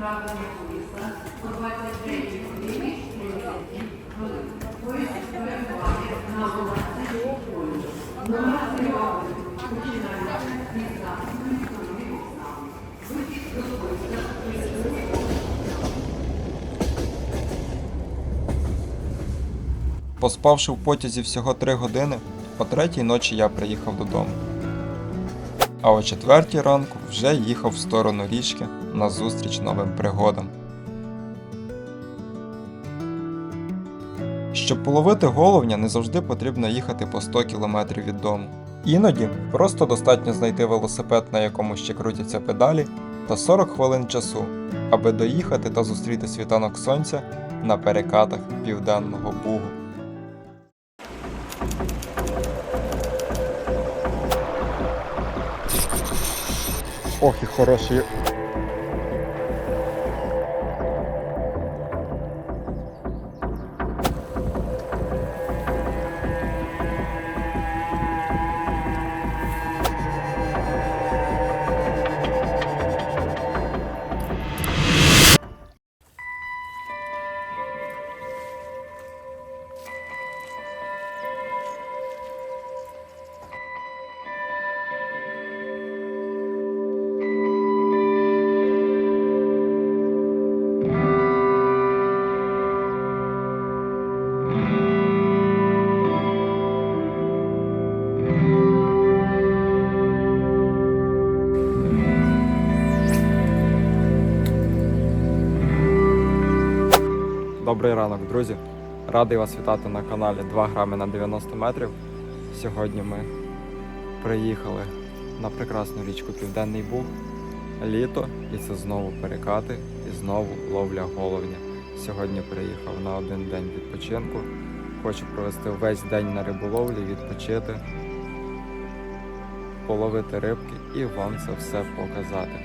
відправлення повістка о 23 годині 30 хвилин. На Володимирській полі. Номер прийому починається від заходу сторони вокзалу. Вихід Поспавши в потязі всього три години, о третій ночі я приїхав додому. А о четвертій ранку вже їхав в сторону річки на зустріч новим пригодам. Щоб половити головня, не завжди потрібно їхати по 100 км від дому. Іноді просто достатньо знайти велосипед, на якому ще крутяться педалі, та 40 хвилин часу, аби доїхати та зустріти світанок сонця на перекатах Південного Бугу. Ох, і хороший. Добрий ранок, друзі. Радий вас вітати на каналі 2 грами на 90 метрів. Сьогодні ми приїхали на прекрасну річку Південний Буг. Літо, і це знову перекати, і знову ловля головня. Сьогодні приїхав на один день відпочинку. Хочу провести весь день на риболовлі, відпочити, половити рибки і вам це все показати.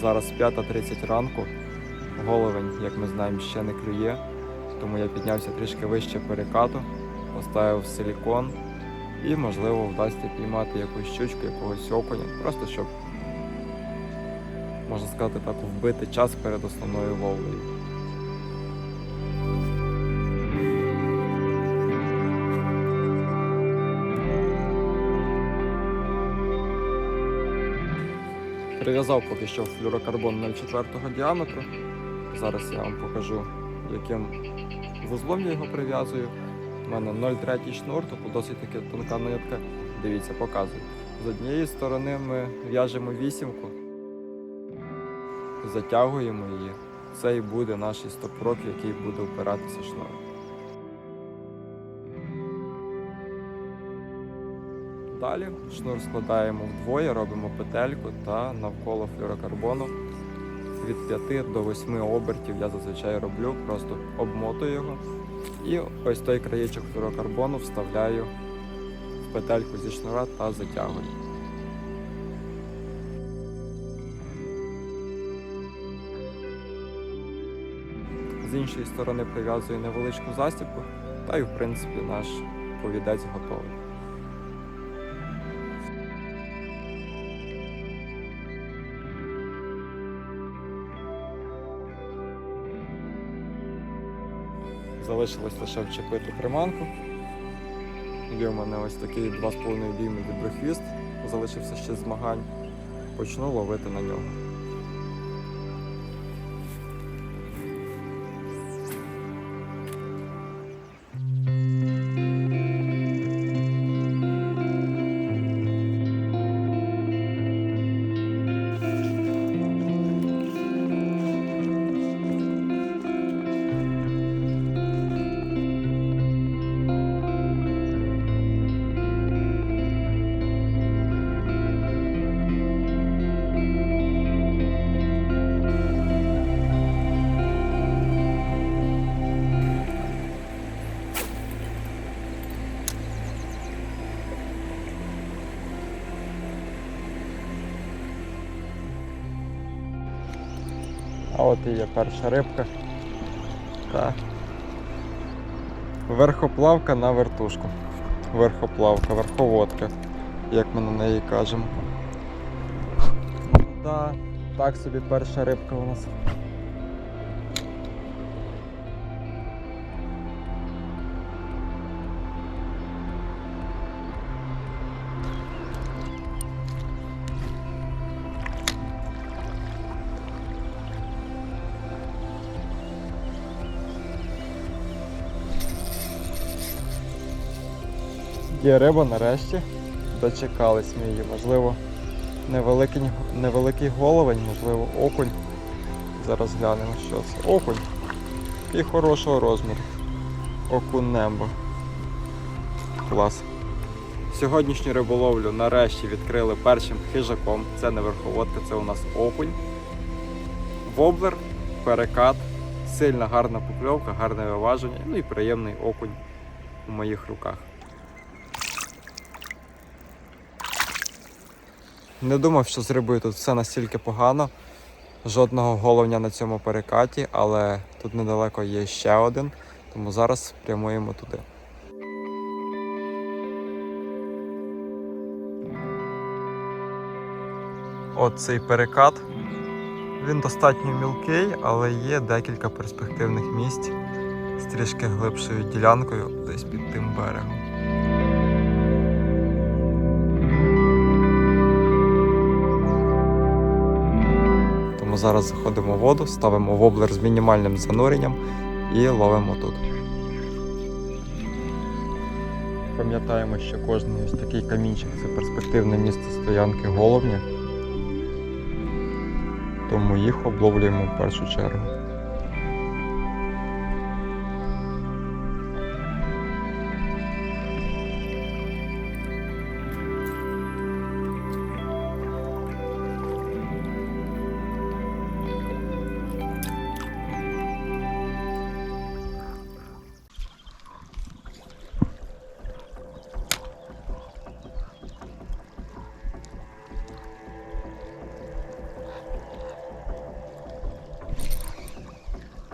Зараз 5.30 ранку. Головень, як ми знаємо, ще не клює, тому я піднявся трішки вище перекату, поставив силікон і, можливо, вдасться піймати якусь щучку, якогось окуня, просто щоб, можна сказати так, вбити час перед основною ловлею. Прив'язав поки що флюрокарбон 0,4 діаметру. Зараз я вам покажу, яким вузлом я його прив'язую. У мене 0,3 шнур, тобто досить таки тонка нитка. Дивіться, показую. З однієї сторони ми в'яжемо вісімку, затягуємо її. Це і буде наш стоп-крок, який буде впиратися шнуром. Далі шнур складаємо вдвоє, робимо петельку та навколо флюрокарбону від 5 до 8 обертів я зазвичай роблю, просто обмотую його. І ось той краєчок флюрокарбону вставляю в петельку зі шнура та затягую. З іншої сторони прив'язую невеличку застібку, та й в принципі наш повідець готовий. Залишилось лише вчепити приманку. Є в мене ось такий 2,5 дюйми віброхвіст, залишився ще змагань. Почну ловити на нього. От і є перша рибка. Та верхоплавка на вертушку. Верхоплавка, верховодка, як ми на неї кажемо. Да, так собі перша рибка у нас. Є риба нарешті. Дочекались ми її. Можливо, невеликий, невеликий головень, можливо, окунь. Зараз глянемо, що це. Окунь. І хорошого розміру. Окунь. Клас. Сьогоднішню риболовлю нарешті відкрили першим хижаком. Це не верховодка, це у нас окунь. Воблер, перекат, сильна гарна покльовка, гарне виваження, ну і приємний окунь у моїх руках. Не думав, що з рибою тут все настільки погано. Жодного головня на цьому перекаті, але тут недалеко є ще один, тому зараз прямуємо туди. От цей перекат. Він достатньо мілкий, але є декілька перспективних місць з трішки глибшою ділянкою десь під тим берегом. Зараз заходимо в воду, ставимо воблер з мінімальним зануренням і ловимо тут. Пам'ятаємо, що кожен ось такий камінчик це перспективне місце стоянки головні, Тому їх обловлюємо в першу чергу.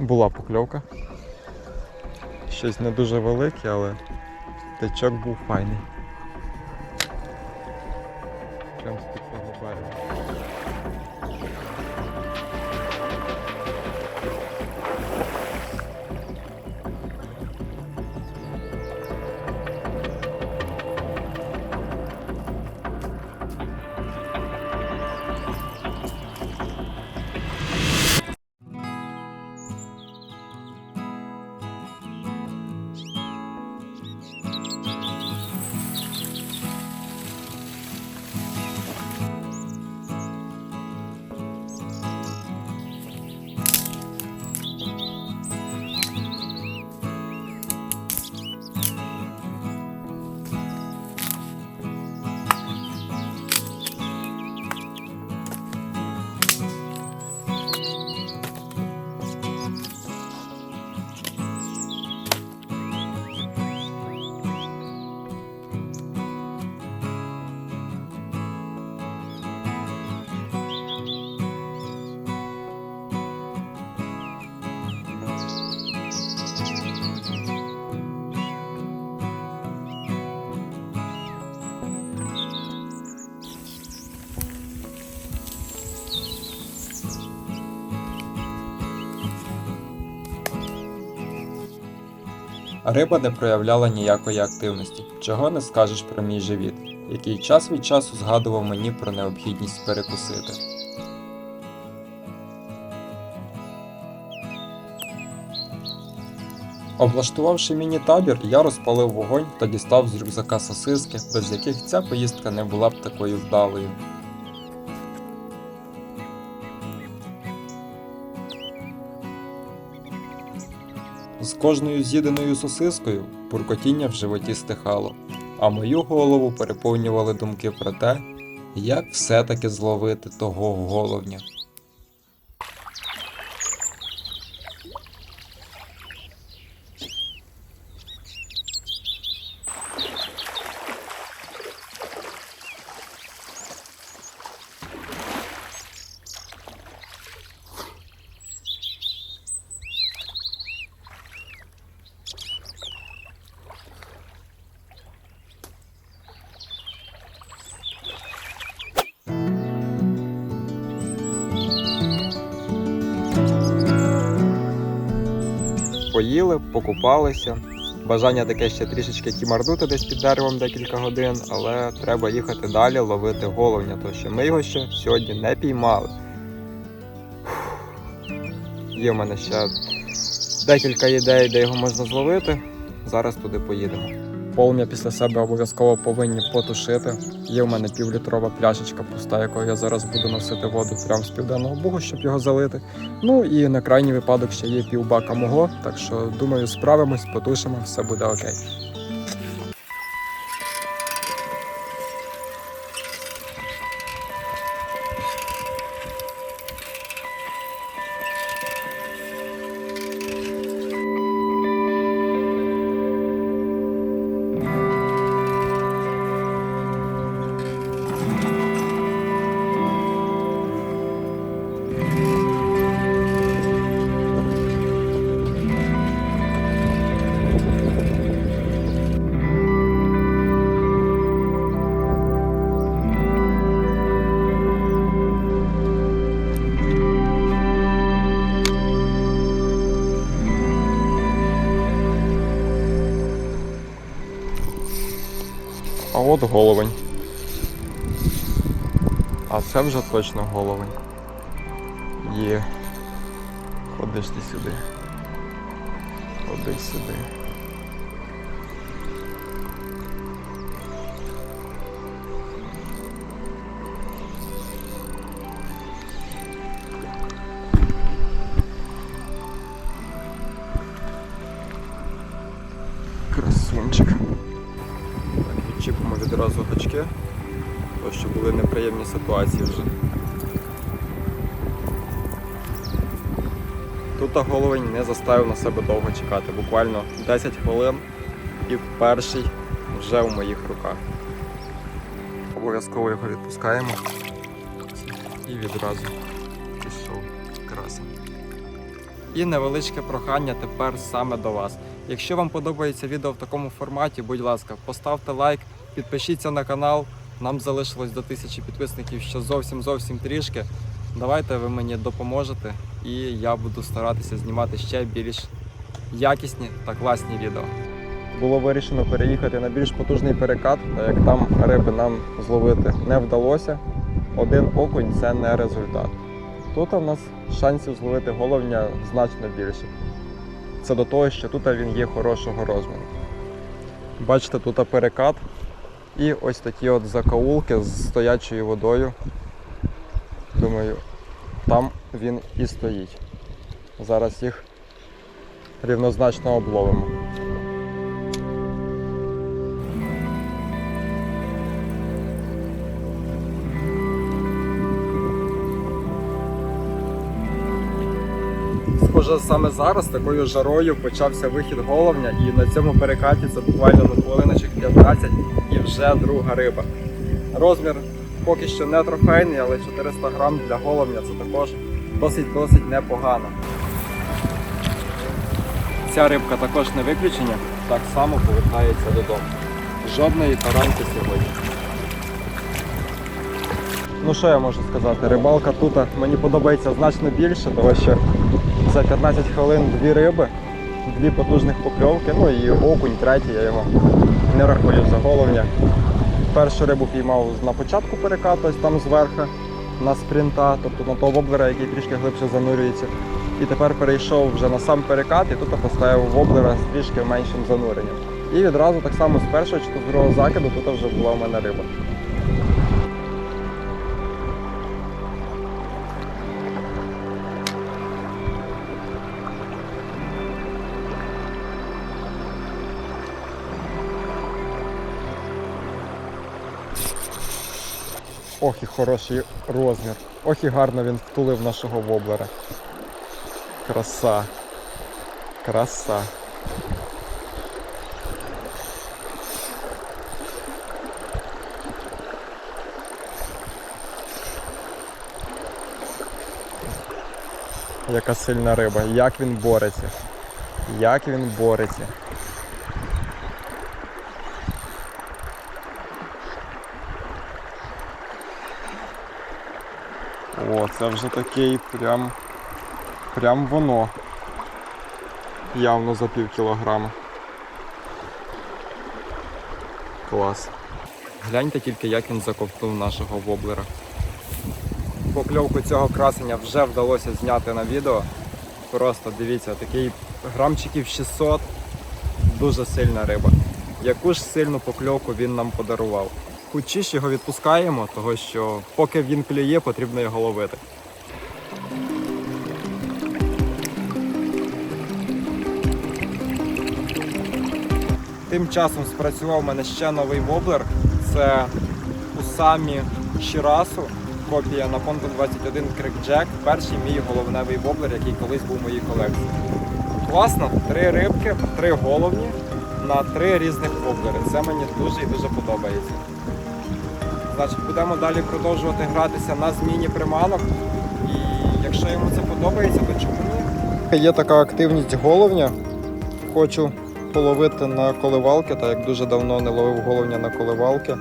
Була покльовка. Щось не дуже велике, але течок був файний. Риба не проявляла ніякої активності, чого не скажеш про мій живіт, який час від часу згадував мені про необхідність перекусити. Облаштувавши міні-табір, я розпалив вогонь та дістав з рюкзака сосиски, без яких ця поїздка не була б такою вдалою. Кожною з'їденою сосискою буркотіння в животі стихало, а мою голову переповнювали думки про те, як все-таки зловити того головня. Покупалися. Бажання таке ще трішечки тімардути десь під деревом декілька годин, але треба їхати далі, ловити головня, тому що ми його ще сьогодні не піймали. Є в мене ще декілька ідей, де його можна зловити. Зараз туди поїдемо. Полум'я після себе обов'язково повинні потушити. Є в мене півлітрова пляшечка пуста, якою я зараз буду носити воду прямо з південного бугу, щоб його залити. Ну і на крайній випадок ще є півбака мого, так що думаю, справимось, потушимо, все буде окей. От головень. А це вже точно головень. Є. Ходиш ти сюди. Ходи сюди. Відразу гачки, тому що були неприємні ситуації вже. Тут головень не заставив на себе довго чекати, буквально 10 хвилин і перший вже в моїх руках. Обов'язково його відпускаємо і відразу пішов красень. І невеличке прохання тепер саме до вас. Якщо вам подобається відео в такому форматі, будь ласка, поставте лайк, підпишіться на канал. Нам залишилось до тисячі підписників ще зовсім зовсім трішки. Давайте ви мені допоможете, і я буду старатися знімати ще більш якісні та класні відео. Було вирішено переїхати на більш потужний перекат, так як там риби нам зловити не вдалося. Один окунь це не результат. Тут у нас шансів зловити головня значно більше. Це до того, що тут він є хорошого розміру. Бачите, тут перекат і ось такі от закоулки з стоячою водою. Думаю, там він і стоїть. Зараз їх рівнозначно обловимо. Схоже, саме зараз такою жарою почався вихід головня, і на цьому перекаті це буквально на хвилиночок 15 вже друга риба. Розмір поки що не трофейний, але 400 грам для головня це також досить-досить непогано. Ця рибка також не виключення, так само повертається додому. Жодної таранки сьогодні. Ну що я можу сказати? Рибалка тут мені подобається значно більше, тому що за 15 хвилин дві риби, дві потужних покльовки, ну і окунь третій, я його не рахую заголовня. Першу рибу піймав на початку перекату, ось там зверху, на спринта, тобто на того воблера, який трішки глибше занурюється. І тепер перейшов вже на сам перекат і тут поставив воблера з трішки меншим зануренням. І відразу так само з першого чи з другого закиду тут вже була в мене риба. Ох і хороший розмір. Ох і гарно він втулив нашого воблера. Краса. Краса. Яка сильна риба. Як він бореться. Як він бореться. О, це вже такий прям. Прям воно. Явно за пів кілограма. Клас. Гляньте тільки, як він заковтнув нашого воблера. Покльовку цього красення вже вдалося зняти на відео. Просто дивіться, такий грамчиків 600, дуже сильна риба. яку ж сильну покльовку він нам подарував. Кучіш його відпускаємо, того що поки він клює, потрібно його ловити. Тим часом спрацював у мене ще новий воблер. Це Усамі Шірасу, копія на Ponto 21 Крикджек. Перший мій головневий воблер, який колись був у моїй колекції. Класно, три рибки, три головні на три різних воблери. Це мені дуже і дуже подобається. Значить, будемо далі продовжувати гратися на зміні приманок. І якщо йому це подобається, то чому ні? Є така активність головня. Хочу половити на коливалки, так як дуже давно не ловив головня на коливалки.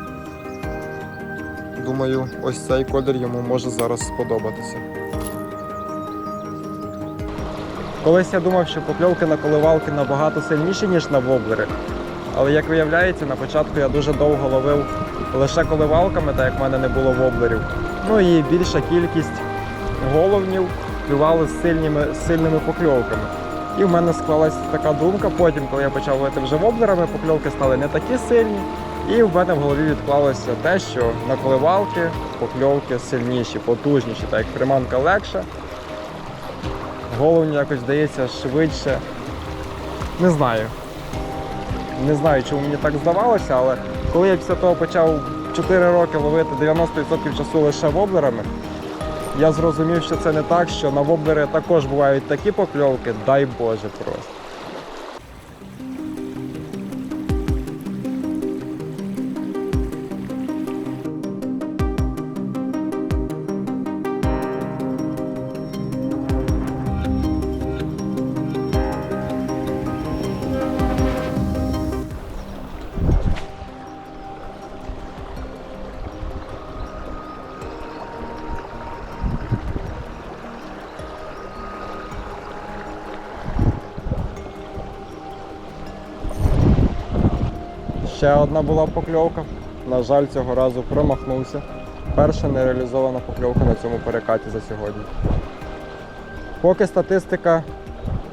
Думаю, ось цей колір йому може зараз сподобатися. Колись я думав, що покльовки на коливалки набагато сильніші, ніж на воблери. Але як виявляється, на початку я дуже довго ловив лише коливалками, так як в мене не було воблерів. Ну і більша кількість головнів клювали з сильними, сильними покльовками. І в мене склалась така думка. Потім, коли я почав ловити вже воблерами, покльовки стали не такі сильні. І в мене в голові відклалося те, що на коливалки покльовки сильніші, потужніші, так як приманка легша. Головні якось здається швидше. Не знаю. Не знаю, чому мені так здавалося, але коли я після того почав 4 роки ловити 90% часу лише воблерами, я зрозумів, що це не так, що на воблери також бувають такі покльовки, дай Боже просто. Ще одна була покльовка. На жаль, цього разу промахнувся. Перша нереалізована покльовка на цьому перекаті за сьогодні. Поки статистика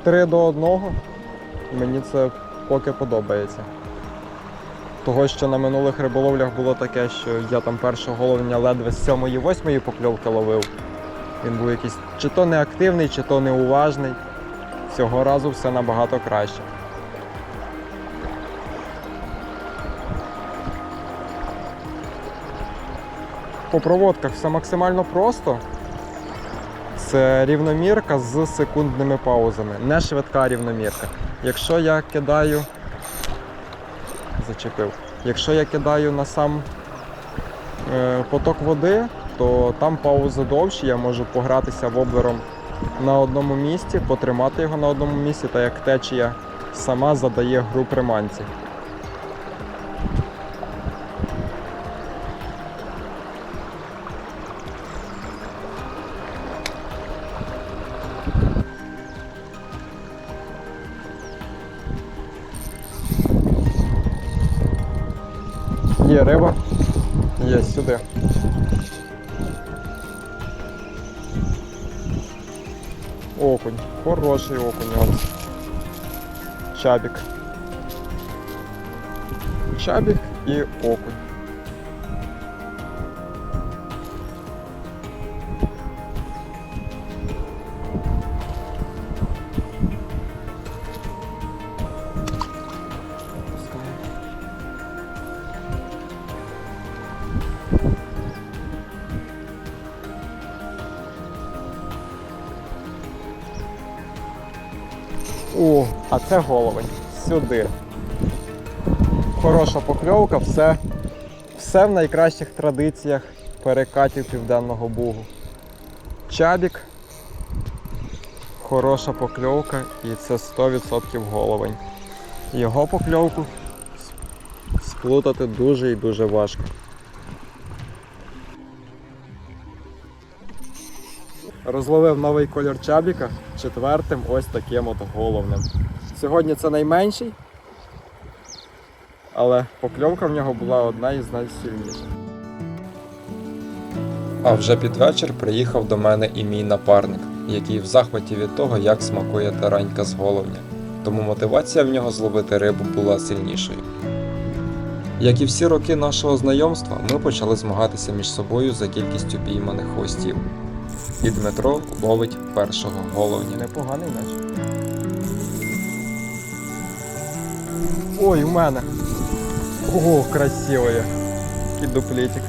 3 до 1, мені це поки подобається. Того, що на минулих риболовлях було таке, що я там першого головня ледве з 7-8 покльовки ловив. Він був якийсь чи то неактивний, чи то неуважний. Цього разу все набагато краще. По проводках все максимально просто. Це рівномірка з секундними паузами, не швидка рівномірка. Якщо я кидаю. Зачепив. Якщо я кидаю на сам е, поток води, то там паузи довші, я можу погратися воблером на одному місці, потримати його на одному місці, та як течія сама задає гру приманці. сюди. Окунь. Хороший окунь. он. Чабік. Чабік і окунь. Це головень. Сюди. Хороша покльовка, все, все в найкращих традиціях перекатів Південного Бугу. Чабік. Хороша покльовка і це 100% головень. Його покльовку сплутати дуже і дуже важко. Розловив новий колір чабіка четвертим ось таким от головним. Сьогодні це найменший, але покльовка в нього була одна із найсильніших. А вже під вечір приїхав до мене і мій напарник, який в захваті від того, як смакує таранька з головня. Тому мотивація в нього зловити рибу була сильнішою. Як і всі роки нашого знайомства, ми почали змагатися між собою за кількістю пійманих хвостів. І Дмитро ловить першого головня. Непоганий меч. Ой, у. О, красиво я. Дуплетик.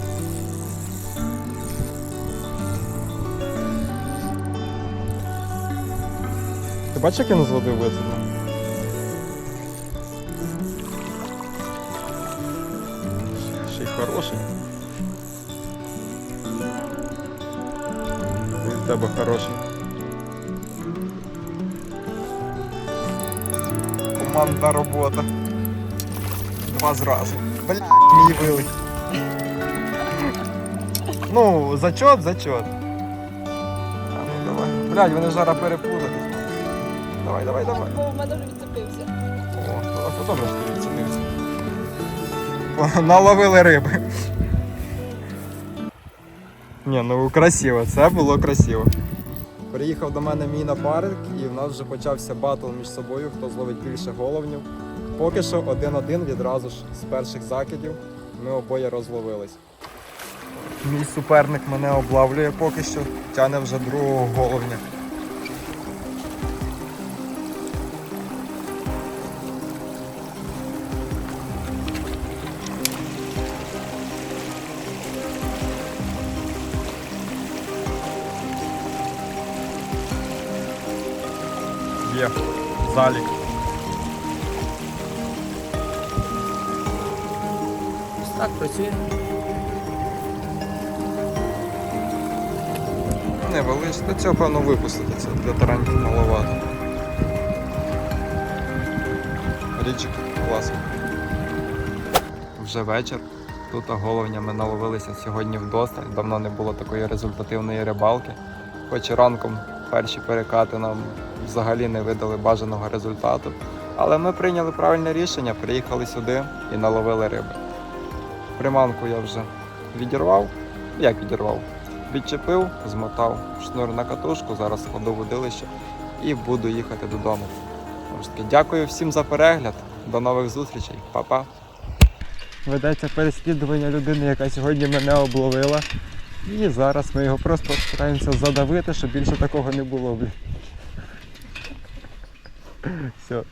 Ти бачиш, як він з води висадив? Ще й хороший. Він в хороший. Командна робота. Два зрази. Бля, мій вилий. Ну, зачет, зачет. А ну давай. Блядь, вони зараз переплутались. Давай, давай, давай. Бо в мене вже відцепився. О, то, то добре, що ти відцінився. Наловили риби. Ні, ну красиво, це було красиво. Приїхав до мене мій напарник і в нас вже почався батл між собою, хто зловить більше головнів. Поки що один-один відразу ж з перших закидів ми обоє розловились. Мій суперник мене облавлює поки що, тяне вже другого головня. Є залік. Працює. Не велич, до цього певно випустити це для тараньків маловато. Річик, клас. Вже вечір. Тут головня ми наловилися сьогодні вдосталь. Давно не було такої результативної рибалки. Хоч ранком перші перекати нам взагалі не видали бажаного результату. Але ми прийняли правильне рішення, приїхали сюди і наловили риби. Приманку я вже відірвав. Як відірвав? Відчепив, змотав шнур на катушку, зараз складу водилище і буду їхати додому. Таки, дякую всім за перегляд. До нових зустрічей, Па-па. Ведеться переслідування людини, яка сьогодні мене обловила. І зараз ми його просто стараємося задавити, щоб більше такого не було. Все.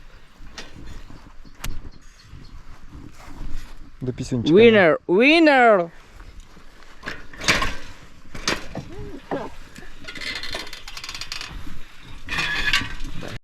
До пісюнчика. Winner! Winner!